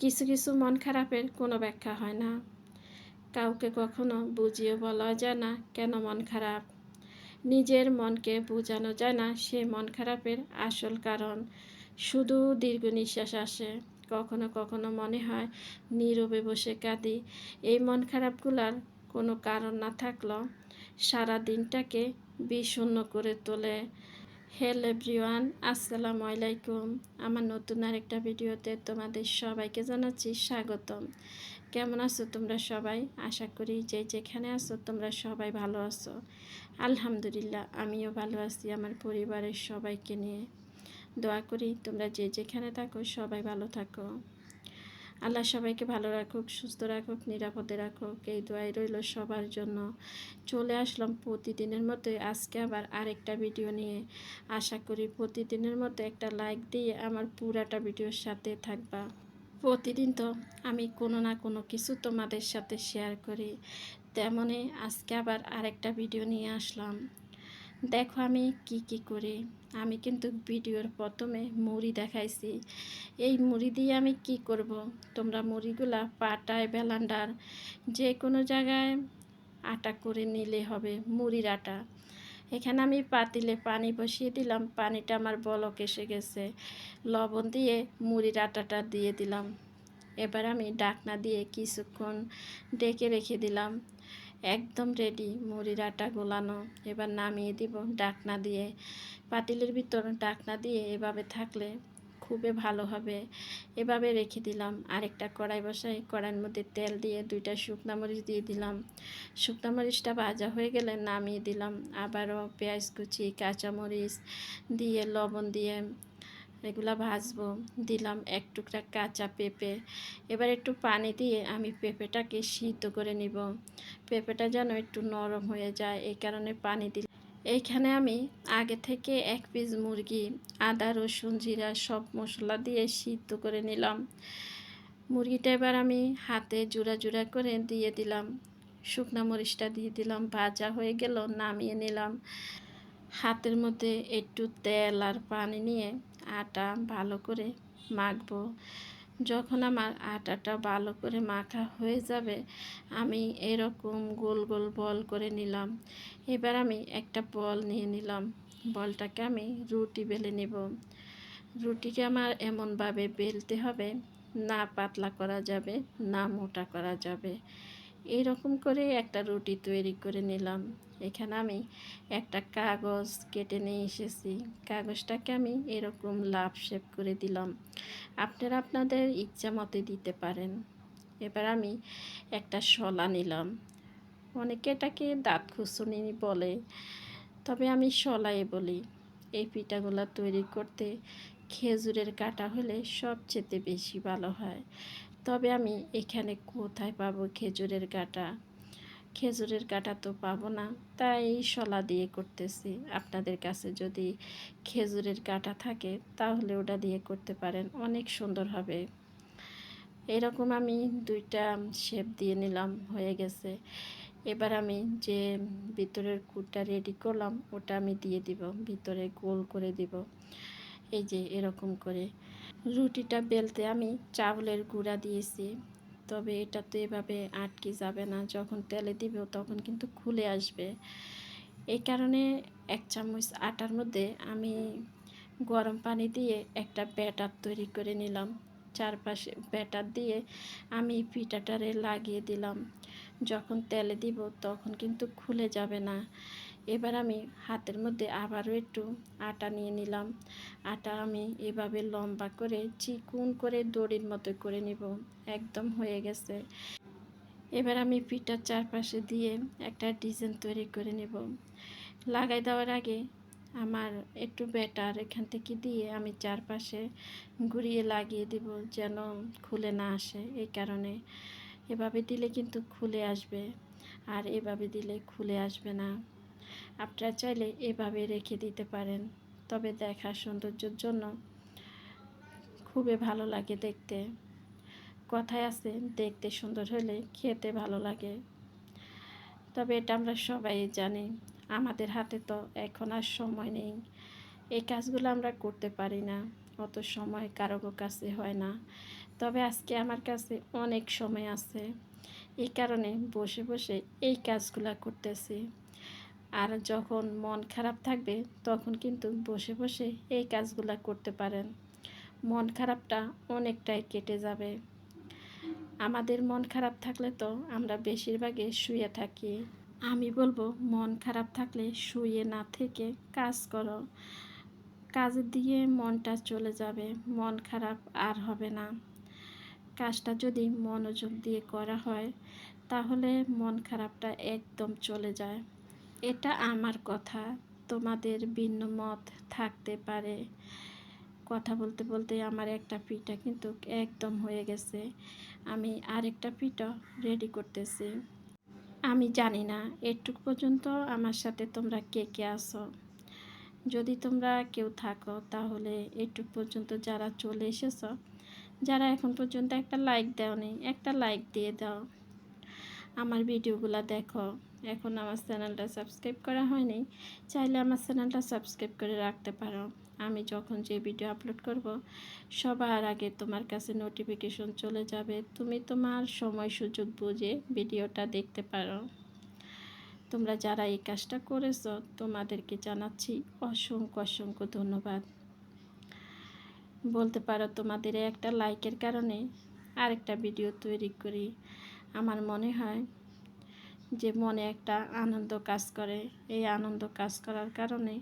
কিছু কিছু মন খারাপের কোনো ব্যাখ্যা হয় না। কাউকে কখনো বুঝিয়ে বলা যায় না কেন মন খারাপ। নিজের মনকে বোঝানো যায় না সে মন খারাপের আসল কারণ। শুধু দীর্ঘ নিঃশ্বাস আসে, কখনো কখনো মনে হয় নীরবে বসে কাঁদি। এই মন খারাপগুলার কোনো কারণ না থাকলেও সারা দিনটাকে বিষণ্ণ করে তোলে। হ্যালো এভরিওয়ান আসসালামু আলাইকুম। আমার নতুন আরেকটা ভিডিওতে তোমাদের সবাইকে জানাচ্ছি স্বাগতম। কেমন আছো তোমরা সবাই? আশা করি যে যেখানে আছো তোমরা সবাই ভালো আছো। আলহামদুলিল্লাহ, আমিও ভালো আছি আমার পরিবারের সবাইকে নিয়ে। দোয়া করি তোমরা যে যেখানে থাকো সবাই ভালো থাকো। আল্লাহ সবাইকে ভালো রাখুক, সুস্থ রাখুক, নিরাপদে রাখুক। এই দোয়াই রইল সবার জন্য। চলে আসলাম প্রতিদিনের মতোই। আজকে আবার আরেকটা ভিডিও নিয়ে আশা করি প্রতিদিনের মতো একটা লাইক দিয়ে আমার পুরাটা ভিডিওর সাথে থাকবা। প্রতিদিন তো আমি কোনো না কোনো কিছু তোমাদের সাথে শেয়ার করি। তেমনই আজকে আবার আরেকটা ভিডিও নিয়ে আসলাম। দেখো আমি কি কি করি। আমি কিন্তু ভিডিওর প্রথমে মুড়ি দেখাইছি। এই মুড়ি দিয়ে আমি কি করব। তোমরা মুড়িগুলা পাটায় বেলান্ডার যে কোনো জায়গায় আটা করে নিলে হবে মুড়ির আটা। এখানে আমি পাতিলে পানি বসিয়ে দিলাম, পানিটা আমার বলক এসে গেছে। লবণ দিয়ে মুড়ির আটাটা দিয়ে দিলাম। এবার আমি ডাকনা দিয়ে কিছুক্ষণ ডেকে রেখে দিলাম। একদম রেডি মুড়ির আটা গোলানো, এবার নামিয়ে দিব ডাকনা দিয়ে। পাতিলের ভিতর ডাকনা দিয়ে এভাবে থাকলে খুবই ভালো হবে। এভাবে রেখে দিলাম। আরেকটা কড়াই বসাই, কড়াইয়ের মধ্যে তেল দিয়ে দুইটা শুকনা মরিচ দিয়ে দিলাম। শুকনা মরিচটা ভাজা হয়ে গেলে নামিয়ে দিলাম। আবারও পেঁয়াজ কুচি, কাঁচামরিচ দিয়ে, লবণ দিয়ে এগুলা ভাজবো। দিলাম এক টুকরা কাঁচা পেঁপে। এবার একটু পানি দিয়ে আমি পেঁপেটাকে সিদ্ধ করে নিব। পেঁপেটা যেন একটু নরম হয়ে যায়, এই কারণে পানি দিলাম। এইখানে আমি আগে থেকে এক পিস মুরগি, আদা, রসুন, জিরা সব মশলা দিয়ে সিদ্ধ করে নিলাম। মুরগিটা এবার আমি হাতে জোড়া জোড়া করে দিয়ে দিলাম। শুকনা মরিচটা দিয়ে দিলাম, ভাজা হয়ে গেল, নামিয়ে নিলাম। হাতের মধ্যে একটু তেল আর পানি নিয়ে আটা ভালো করে মাখবো। যখন আমার আটাটা ভালো করে মাখা হয়ে যাবে, আমি এরকম গোল গোল বল করে নিলাম। এবার আমি একটা বল নিয়ে নিলাম। বলটাকে আমি রুটি বেলে নিব। রুটিকে আমার এমনভাবে বেলতে হবে, না পাতলা করা যাবে, না মোটা করা যাবে। এইরকম করে একটা রুটি তৈরি করে নিলাম। এখানে আমি একটা কাগজ কেটে নিয়ে এসেছি। কাগজটাকে আমি এরকম লাভ শেপ করে দিলাম। আপনারা আপনাদের ইচ্ছা মতে দিতে পারেন। এবার আমি একটা শলা নিলাম। অনেকে এটাকে দাঁত খুসুনি বলে, তবে আমি শলাই বলি। এই পিঠাগুলো তৈরি করতে খেজুরের কাটা হলে সবচেয়ে বেশি ভালো হয়। তবে আমি এখানে কোথায় পাবো খেজুরের কাটা? খেজুরের কাটা তো পাবো না, তাই শলা দিয়ে করতেছি। আপনাদের কাছে যদি খেজুরের কাটা থাকে, তাহলে ওটা দিয়ে করতে পারেন, অনেক সুন্দর হবে। এরকম আমি দুইটা শেপ দিয়ে নিলাম, হয়ে গেছে। এবার আমি যে ভিতরের কুটটা রেডি করলাম, ওটা আমি দিয়ে দিব, ভিতরে গোল করে দিব। এই যে এরকম করে। রুটিটা বেলতে আমি চাউলের গুঁড়া দিয়েছি। তবে এটা তো এভাবে আটকে যাবে না, যখন তেলে দিব তখন কিন্তু খুলে আসবে। এই কারণে এক চামচ আটার মধ্যে আমি গরম পানি দিয়ে একটা ব্যাটার তৈরি করে নিলাম। চারপাশে ব্যাটার দিয়ে আমি পিঠাটারে লাগিয়ে দিলাম। যখন তেলে দিব তখন কিন্তু খুলে যাবে না। এবার আমি হাতের মধ্যে আবারও একটু আটা নিয়ে নিলাম। আটা আমি এভাবে লম্বা করে চিকুন করে দড়ির মতো করে নিব। একদম হয়ে গেছে। এবার আমি পিঠার চারপাশে দিয়ে একটা ডিজাইন তৈরি করে নেব। লাগাই দেওয়ার আগে আমার একটু ব্যাটার এখান থেকে দিয়ে আমি চারপাশে ঘুরিয়ে লাগিয়ে দিব যেন খুলে না আসে এই কারণে। এভাবে দিলে কিন্তু খুলে আসবে। আর এভাবে দিলে খুলে আসবে না। আপনারা চাইলে এভাবে রেখে দিতে পারেন। তবে দেখা সৌন্দর্যের জন্য খুবই ভালো লাগে দেখতে। কথায় আছে, দেখতে সুন্দর হলে খেতে ভালো লাগে। তবে এটা আমরা সবাই জানি, আমাদের হাতে তো এখন আর সময় নেই। এই কাজগুলো আমরা করতে পারি না, অত সময় কারও কাছে হয় না। তবে আজকে আমার কাছে অনেক সময় আছে। এই কারণে বসে বসে এই কাজগুলো করতেছি। আর যখন মন খারাপ থাকবে, তখন কিন্তু বসে বসে এই কাজগুলা করতে পারেন। মন খারাপটা অনেকটাই কেটে যাবে। আমাদের মন খারাপ থাকলে তো আমরা বেশিরভাগই শুয়ে থাকি। আমি বলব, মন খারাপ থাকলে শুয়ে না থেকে কাজ করো। কাজের দিয়ে মনটা চলে যাবে, মন খারাপ আর হবে না। কাজটা যদি মনোযোগ দিয়ে করা হয়, তাহলে মন খারাপটা একদম চলে যায়। এটা আমার কথা। তোমাদের ভিন্ন মত থাকতে পারে। কথা বলতে বলতে আমার একটা পিঠা কিন্তু একদম হয়ে গেছে। আমি আরেকটা পিঠা রেডি করতেছি। আমি জানি না, এটুক পর্যন্ত আমার সাথে তোমরা কে কে আসো যদি তোমরা কেউ থাকো, তাহলে এটুক পর্যন্ত যারা চলে এসেছ, যারা এখন পর্যন্ত একটা লাইক দেওনি, একটা লাইক দিয়ে দাও। আমার ভিডিওগুলো দেখো। এখন আমার চ্যানেলটা সাবস্ক্রাইব করা হয়নি, চাইলে আমার চ্যানেলটা সাবস্ক্রাইব করে রাখতে পারো। আমি যখন যে ভিডিও আপলোড করব, সবার আগে তোমার কাছে নোটিফিকেশন চলে যাবে। তুমি তোমার সময় সুযোগ বুঝে ভিডিওটা দেখতে পারো। তোমরা যারা এই কাজটা করেছ, তোমাদেরকে জানাচ্ছি অসংখ্য অসংখ্য ধন্যবাদ। বলতে পারো তোমাদের একটা লাইকের কারণে আরেকটা ভিডিও তৈরি করি। আমার মনে হয় যে মনে একটা আনন্দ কাজ করে। এই আনন্দ কাজ করার কারণে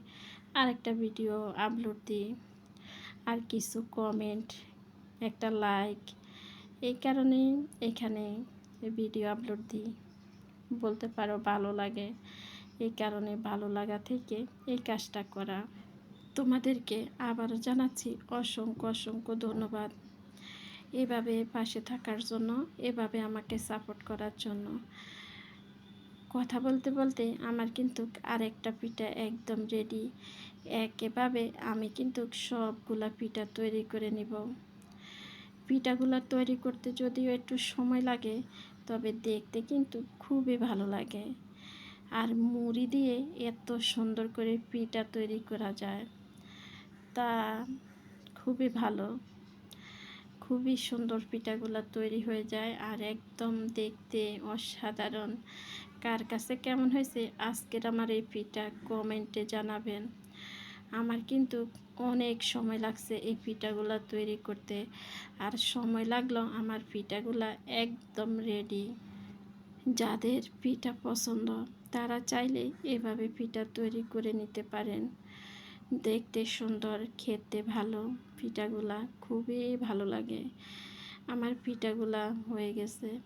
আরেকটা ভিডিও আপলোড দিই। আর কিছু কমেন্ট একটা লাইক এই কারণেই এখানে ভিডিও আপলোড দিই। বলতে পারো ভালো লাগে। এই কারণে ভালো লাগা থেকে এই কাজটা করা। তোমাদেরকে আবারও জানাচ্ছি অসংখ্য অসংখ্য ধন্যবাদ। এভাবে পাশে থাকার জন্য, এভাবে আমাকে সাপোর্ট করার জন্য। কথা বলতে বলতে আমার কিন্তু আরেকটা পিঠা একদম রেডি একেভাবে আমি কিন্তু সবগুলা পিঠা তৈরি করে নিব। পিঠাগুলা তৈরি করতে যদিও একটু সময় লাগে, তবে দেখতে কিন্তু খুবই ভালো লাগে। আর মুড়ি দিয়ে এত সুন্দর করে পিঠা তৈরি করা যায়, তা খুবই ভালো। খুবই সুন্দর পিঠাগুলো তৈরি হয়ে যায় আর একদম দেখতে অসাধারণ। কার কাছে কেমন হয়েছে আজকের আমার এই পিঠা কমেন্টে জানাবেন। আমার কিন্তু অনেক সময় লাগছে এই পিঠাগুলো তৈরি করতে আর সময় লাগল আমার পিঠাগুলা একদম রেডি যাদের পিঠা পছন্দ তারা চাইলে এভাবে পিঠা তৈরি করে নিতে পারেন। দেখতে সুন্দর, খেতে ভালো, পিঠাগুলা খুবই ভালো লাগে। আমার পিঠাগুলা হয়ে গেছে।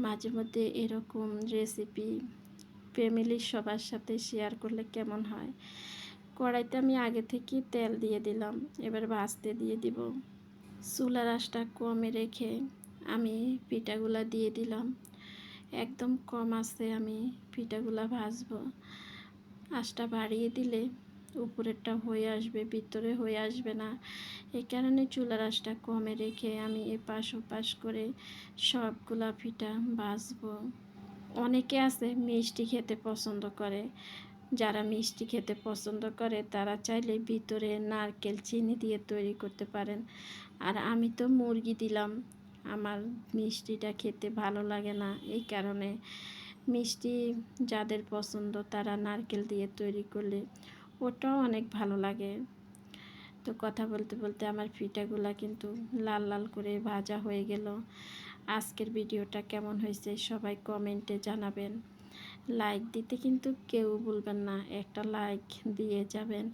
মাঝে মধ্যে এরকম রেসিপি ফ্যামিলির সবার সাথে শেয়ার করলে কেমন হয়? কড়াইতে আমি আগে থেকে তেল দিয়ে দিলাম, এবার ভাজতে দিয়ে দিব। চুলা রাসটা কমে রেখে আমি পিঠাগুলা দিয়ে দিলাম। একদম কম আছে আমি পিঠাগুলা ভাজবো। আঁচটা বাড়িয়ে দিলে উপরেরটা হয়ে আসবে, ভিতরে হয়ে আসবে না। এই কারণে চুলার আঁচটা কমে রেখে আমি এপাশ ওপাশ করে সবগুলা পিঠা ভাজবো অনেকে আছে মিষ্টি খেতে পছন্দ করে। যারা মিষ্টি খেতে পছন্দ করে, তারা চাইলে ভিতরে নারকেল চিনি দিয়ে তৈরি করতে পারেন। আর আমি তো মুরগি দিলাম। আমার মিষ্টিটা খেতে ভালো লাগে না। এই কারণে মিষ্টি যাদের পছন্দ, তারা নারকেল দিয়ে তৈরি করলে ওটাও অনেক ভালো লাগে। তো কথা বলতে বলতে আমার পিঠাগুলা কিন্তু লাল লাল করে ভাজা হয়ে গেল। আজকের ভিডিওটা কেমন হয়েছে সবাই কমেন্টে জানাবেন। লাইক দিতে কিন্তু কেউ বলবেন না, একটা লাইক দিয়ে যাবেন।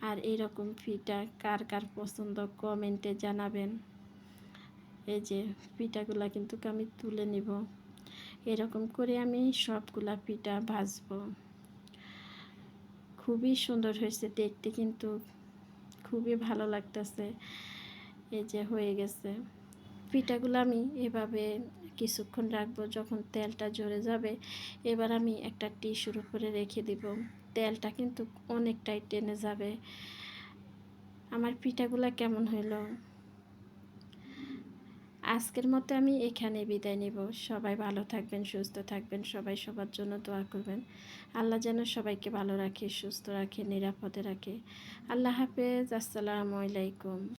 আর এরকম পিঠা কার কার পছন্দ কমেন্টে জানাবেন। এই যে পিঠাগুলা কিন্তু আমি তুলে নিব। এরকম করে আমি সবগুলা পিঠা ভাজবো। খুবই সুন্দর হয়েছে দেখতে কিন্তু খুবই ভালো লাগতেছে। এই যে হয়ে গেছে। পিঠাগুলো আমি এভাবে কিছুক্ষণ রাখব যখন তেলটা জ্বরে যাবে। এবার আমি একটা টিস্যুর উপরে রেখে দিব। তেলটা কিন্তু অনেকটাই টেনে যাবে। আমার পিঠাগুলো কেমন হইল? আজকের মতো আমি এখানে বিদায় নেব। সবাই ভালো থাকবেন, সুস্থ থাকবেন, সবাই সবার জন্য দোয়া করবেন। আল্লাহ যেন সবাইকে ভালো রাখে, সুস্থ রাখে, নিরাপদে রাখে। আল্লাহ হাফেজ, আসসালামু আলাইকুম।